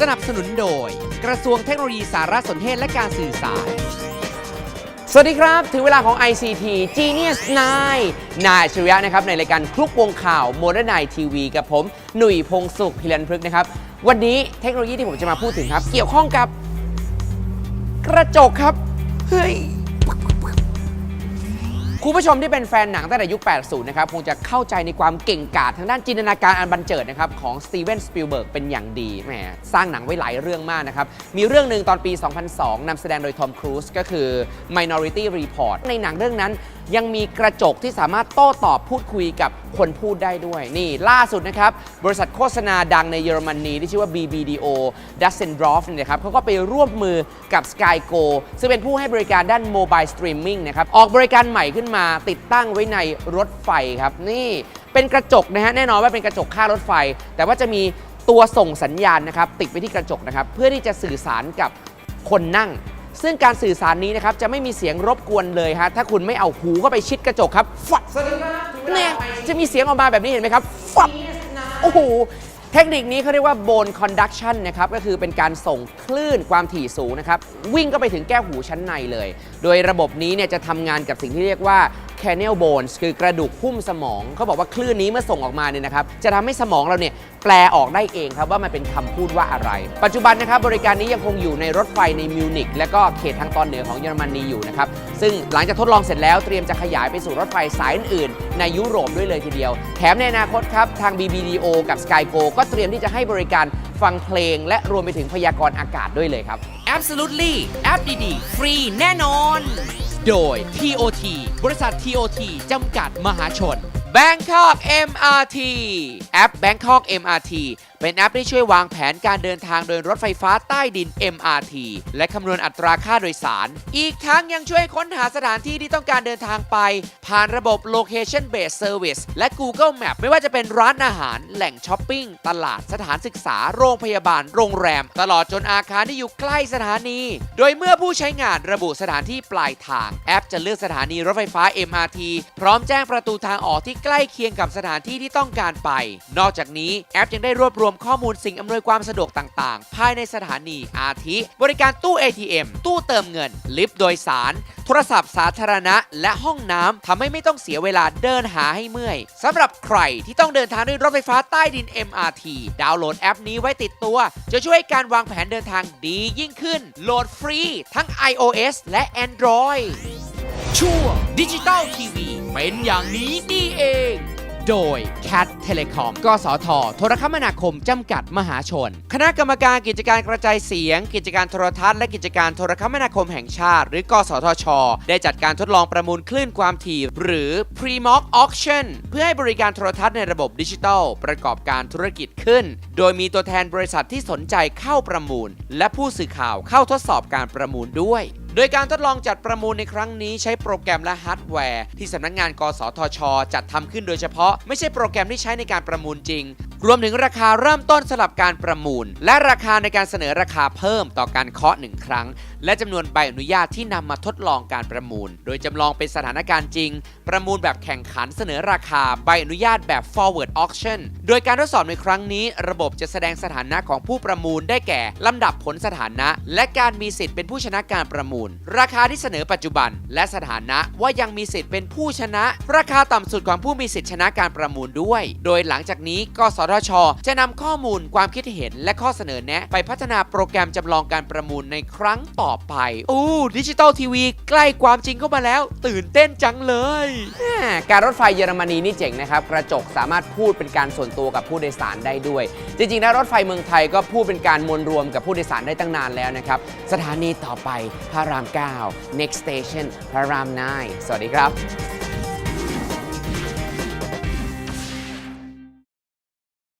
สนับสนุนโดย กระทรวงเทคโนโลยีสารสนเทศและการสื่อสาร สวัสดีครับ ถึงเวลาของ ICT Genius 9 นายอัจฉริยะนะครับ ในรายการคลุกวงข่าว Modern Night TV กับผม หนุ่ยพงสุขพิรันพฤกษ์นะครับ วันนี้เทคโนโลยีที่ผมจะมาพูดถึงครับ เกี่ยวข้องกับ กระจกครับ เฮ้ย คุณผู้ชมที่เป็นแฟนหนังตั้งแต่ยุค 80 นะครับ คงจะเข้าใจในความเก่งกาจทางด้านจินตนาการอันบันเจิดนะครับ ของสตีเวนสปิลเบิร์กเป็นอย่างดี แหม สร้างหนังไว้หลายเรื่องมากนะครับ มีเรื่องหนึ่งตอนปี 2002 นำแสดงโดยทอมครูซก็คือ Minority Report ในหนังเรื่องนั้น ยังมีกระจกที่สามารถโต้ตอบพูดคุยกับคนพูดได้ด้วย นี่ล่าสุดนะครับ บริษัทโฆษณาดังในเยอรมนีที่ชื่อว่า BBDO d u s s e n d r o f เนี่ยนะครับเขาก็ไปร่วมมือกับ SkyGo ซึ่งเป็นผู้ให้บริการด้าน Mobile Streaming นะครับ ออกบริการใหม่ขึ้นมาติดตั้งไว้ในรถไฟครับ นี่เป็นกระจกนะฮะแน่นอนว่าเป็นกระจกค่ารถไฟ แต่ว่าจะมีตัวส่งสัญญาณนะครับติดไปที่กระจกนะครับเพื่อที่จะสื่อสารกับคนนั่ง ซึ่งการสื่อสารนี้นะครับจะไม่มีเสียงรบกวนเลยฮะถ้าคุณไม่เอาหูเข้าไปชิดกระจกครับฟัดเนี่ยจะมีเสียงออกมาแบบนี้เห็นไหมครับฟัดโอ้โหเทคนิคนี้เขาเรียกว่า bone conduction นะครับ ก็คือเป็นการส่งคลื่นความถี่สูงนะครับ วิ่งก็ไปถึงแก้วหูชั้นในเลย โดยระบบนี้เนี่ยจะทำงานกับสิ่งที่เรียกว่า canal bones คือกระดูกหุ้มสมองเขาบอกว่าคลื่นนี้เมื่อส่งออกมาเนี่ยนะครับจะทำให้สมองเราเนี่ยแปลออกได้เองครับว่ามันเป็นคำพูดว่าอะไร ปัจจุบันนะครับบริการนี้ยังคงอยู่ในรถไฟในมิวนิกและก็เขตทางตอนเหนือของเยอรมนีอยู่นะครับซึ่งหลังจากทดลองเสร็จแล้วเตรียมจะขยายไปสู่รถไฟสายอื่นในยุโรปด้วยเลยทีเดียว แถมในอนาคตครับทาง BBDO กับ SkyGo ก็เตรียมที่จะให้บริการฟังเพลง และรวมไปถึงพยากรณ์อากาศด้วยเลยครับ Absolutely แอปดีๆฟรีแน่นอน โดย TOT บริษัท TOT จำกัดมหาชน Bangkok MRT แอป Bangkok MRT เป็นแอปที่ช่วยวางแผนการเดินทางโดยรถไฟฟ้าใต้ดิน MRT และคำนวณอัตราค่าโดยสาร อีกทั้งยังช่วยค้นหาสถานที่ที่ต้องการเดินทางไป ผ่านระบบ Location Based Service และ Google Map ไม่ว่าจะเป็นร้านอาหาร แหล่งช้อปปิ้ง ตลาดสถานศึกษา โรงพยาบาล โรงแรม ตลอดจนอาคารที่อยู่ใกล้สถานี โดยเมื่อผู้ใช้งานระบุสถานที่ปลายทาง แอปจะเลือกสถานีรถไฟฟ้า MRT พร้อมแจ้งประตูทางออกที่ใกล้เคียงกับสถานที่ที่ต้องการไป นอกจากนี้แอปยังได้รวบรวมข้อมูลสิ่งอำนวยความสะดวกต่างๆ ภายในสถานีอาทิ บริการตู้ ATM ตู้เติมเงิน ลิฟต์โดยสาร โทรศัพท์สาธารณะ และห้องน้ำทำให้ไม่ต้องเสียเวลาเดินหาให้เมื่อยสำหรับใครที่ต้องเดินทางด้วยรถไฟฟ้าใต้ดิน MRT ดาวน์โหลดแอปนี้ไว้ติดตัว จะช่วยให้การวางแผนเดินทางดียิ่งขึ้น โหลดฟรี ทั้ง iOS และ Android ช่วงดิจิตอลทีวีเป็นอย่างนี้นี่เอง โดย Cat Telecom กสท โทรคมนาคม จำกัดมหาชน คณะกรรมการกิจการกระจายเสียง กิจการโทรทัศน์และกิจการโทรคมนาคมแห่งชาติ หรือ กสทช ได้จัดการทดลองประมูลคลื่นความถี่ หรือ Pre-Mock Auction เพื่อให้บริการโทรทัศน์ในระบบดิจิทัล ประกอบการธุรกิจขึ้น โดยมีตัวแทนบริษัทที่สนใจเข้าประมูล และผู้สื่อข่าวเข้าทดสอบการประมูลด้วย ดยการทดลองจัดประมูลในครั้งนี้ใช้โปรแกรมและฮาร์ดแวร์ ที่สำนักงานกสทช จัดทำขึ้นโดยเฉพาะไม่ใช่โปรแกรมที่ใช้ในการประมูลจริง รวมถึงราคาเริ่มต้นสลับการประมูล และราคาในการเสนอราคาเพิ่มต่อการเคาะหนึ่งครั้ง และจำนวนใบอนุญาตที่นำมาทดลองการประมูล โดยจำลองเป็นสถานการณ์จริง ประมูลแบบแข่งขันเสนอราคาใบอนุญาตแบบ forward auction โดยการทดสอบในครั้งนี้ ระบบจะแสดงสถานะของผู้ประมูลได้แก่ลำดับผลสถานะ และการมีสิทธิ์เป็นผู้ชนะการประมูลล ราคาที่เสนอปัจจุบัน และสถานะว่ายังมีสิทธิ์เป็นผู้ชนะ ราคาต่ำสุดของผู้มีสิทธิชนะการประมูลด้วย โดยหลังจากนี้กสทช จะนำข้อมูลความคิดเห็นและข้อเสนอแนะ ไปพัฒนาโปรแกรมจำลองการประมูลในครั้งต่อไป อู้ดิจิตอลทีวีใกล้ความจริงเข้ามาแล้ว ตื่นเต้นจังเลยแหม่การรถไฟเยอรมนีนี่เจ๋งนะครับ กระจกสามารถพูดเป็นการส่วนตัวกับผู้โดยสารได้ด้วย จริงๆแล้วรถไฟเมืองไทยก็พูดเป็นการมวลรวมกับผู้โดยสารได้ตั้งนานแล้วนะครับ สถานีต่อไปพระราม 9 next station พระราม 9 สวัสดีครับ